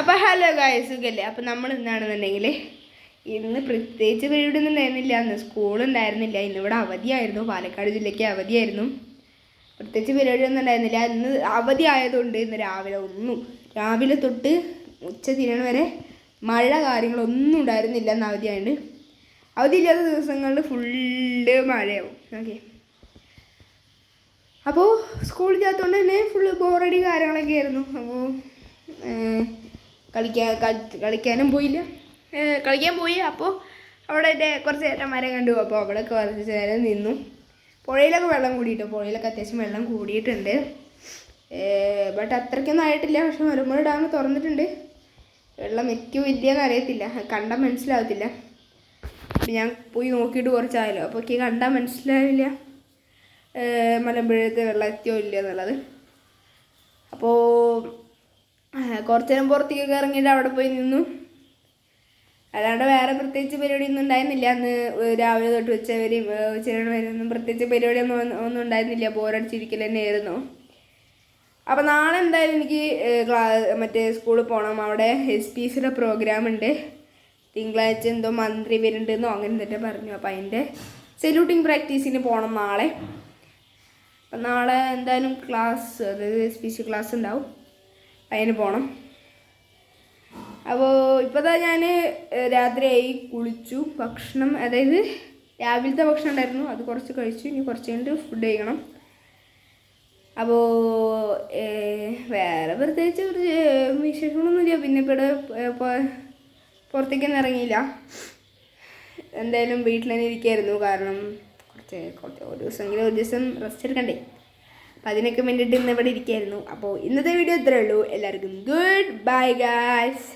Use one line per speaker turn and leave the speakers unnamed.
അപ്പോൾ ഹലോ ഗായ സുഖല്ലേ? അപ്പോൾ നമ്മൾ എന്താണെന്നുണ്ടെങ്കിൽ ഇന്ന് പ്രത്യേകിച്ച് വീടൊന്നും ഉണ്ടായിരുന്നില്ല. അന്ന് സ്കൂളുണ്ടായിരുന്നില്ല ഇന്നിവിടെ അവധിയായിരുന്നു. പാലക്കാട് ജില്ലയ്ക്ക് അവധിയായിരുന്നു. പ്രത്യേകിച്ച് പരിപാടി ഒന്നും ഉണ്ടായിരുന്നില്ല. ഇന്ന് അവധി ആയതുകൊണ്ട് ഇന്ന് രാവിലെ ഒന്നും രാവിലെ തൊട്ട് ഉച്ച തിരിയണ വരെ മഴ കാര്യങ്ങളൊന്നും ഉണ്ടായിരുന്നില്ല. എന്ന് അവധിയായതുകൊണ്ട് അവധിയില്ലാത്ത ദിവസങ്ങളിൽ ഫുള്ള് മഴയാവും. ഓക്കെ അപ്പോൾ സ്കൂളില്ലാത്തതുകൊണ്ട് തന്നെ ഫുള്ള് ബോറടി കാര്യങ്ങളൊക്കെ ആയിരുന്നു. അപ്പോൾ കളിക്കാൻ കളി- കളിക്കാനും പോയില്ല. കളിക്കാൻ പോയി. അപ്പോൾ അവിടെ എന്റെ കുറച്ച് ചേട്ടന്മാരെ കണ്ടു. അപ്പോൾ അവിടെ കുറച്ച് നേരം നിന്നു. പുഴയിലൊക്കെ വെള്ളം കൂടിയിട്ടു? പുഴയിലൊക്കെ അത്യാവശ്യം വെള്ളം കൂടിയിട്ടുണ്ട്. ബട്ട് അത്രയ്ക്കൊന്നും ആയിട്ടില്ല. പക്ഷെ മലമ്പുഴ ഡാം തുറന്നിട്ടുണ്ട്. വെള്ളം എത്തിയോ ഇല്ലയെന്ന് അറിയത്തില്ല. കണ്ടാൽ മനസ്സിലാവത്തില്ല. ഞാൻ പോയി നോക്കിയിട്ട് കുറച്ചായാലോ അപ്പോൾ എനിക്ക് കണ്ടാൽ മനസ്സിലാവില്ല. മലമ്പുഴത്ത് വെള്ളം എത്തിയോ ഇല്ല എന്നുള്ളത് അപ്പോൾ കുറച്ച് നേരം പുറത്തേക്കൊക്കെ ഇറങ്ങിയിട്ട് അവിടെ പോയി നിന്നു. അല്ലാണ്ട് വേറെ പ്രത്യേകിച്ച് പരിപാടിയൊന്നും ഉണ്ടായിരുന്നില്ല. അന്ന് രാവിലെ തൊട്ട് ഉച്ച വരെയും ഉച്ചയുടെ വരെ ഒന്നും പ്രത്യേകിച്ച് പരിപാടിയൊന്നും ഒന്നും- ഒന്നും ഉണ്ടായിരുന്നില്ല. ബോറടിച്ചിരിക്കൽ തന്നെയായിരുന്നു അപ്പോൾ നാളെ എന്തായാലും എനിക്ക് ക്ലാ മറ്റേ സ്കൂളിൽ പോകണം അവിടെ എസ് പി സിയുടെ പ്രോഗ്രാം ഉണ്ട്. തിങ്കളാഴ്ച എന്തോ മന്ത്രി വരുന്നുണ്ടെന്നോ അങ്ങനെ തന്നെ പറഞ്ഞു. അപ്പോൾ അതിന്റെ സല്യൂട്ടിങ് പ്രാക്ടീസിന് പോകണം നാളെ. അപ്പം നാളെ എന്തായാലും ക്ലാസ് അതായത് എസ് പി സി ക്ലാസ് ഉണ്ടാവും. അതിന് പോകണം അപ്പോൾ ഇപ്പോൾ തന്നെ ഞാൻ രാത്രിയായി കുളിച്ചു ഭക്ഷണം അതായത് രാവിലത്തെ ഭക്ഷണം ഉണ്ടായിരുന്നു. അത് കുറച്ച് കഴിച്ചു. ഇനി കുറച്ച് കഴിഞ്ഞിട്ട് ഫുഡ് കഴിക്കണം. അപ്പോൾ വേറെ പ്രത്യേകിച്ച് വിശേഷങ്ങളൊന്നുമില്ല. പിന്നെ ഇപ്പോൾ പുറത്തേക്കൊന്നും ഇറങ്ങിയില്ല. എന്തായാലും വീട്ടിൽ തന്നെ ഇരിക്കായിരുന്നു. കാരണം കുറച്ച് കുറച്ച് ഒരു ദിവസമെങ്കിലും ഒരു ദിവസം റെസ്റ്റ് എടുക്കണ്ടേ? അപ്പം അതിനൊക്കെ വേണ്ടിയിട്ട് ഇന്ന് ഇവിടെ ഇരിക്കുകയായിരുന്നു അപ്പോൾ ഇന്നത്തെ വീഡിയോ ഇത്രയേ ഉള്ളൂ. എല്ലാവർക്കും ഗുഡ് ബൈ ഗായ്സ്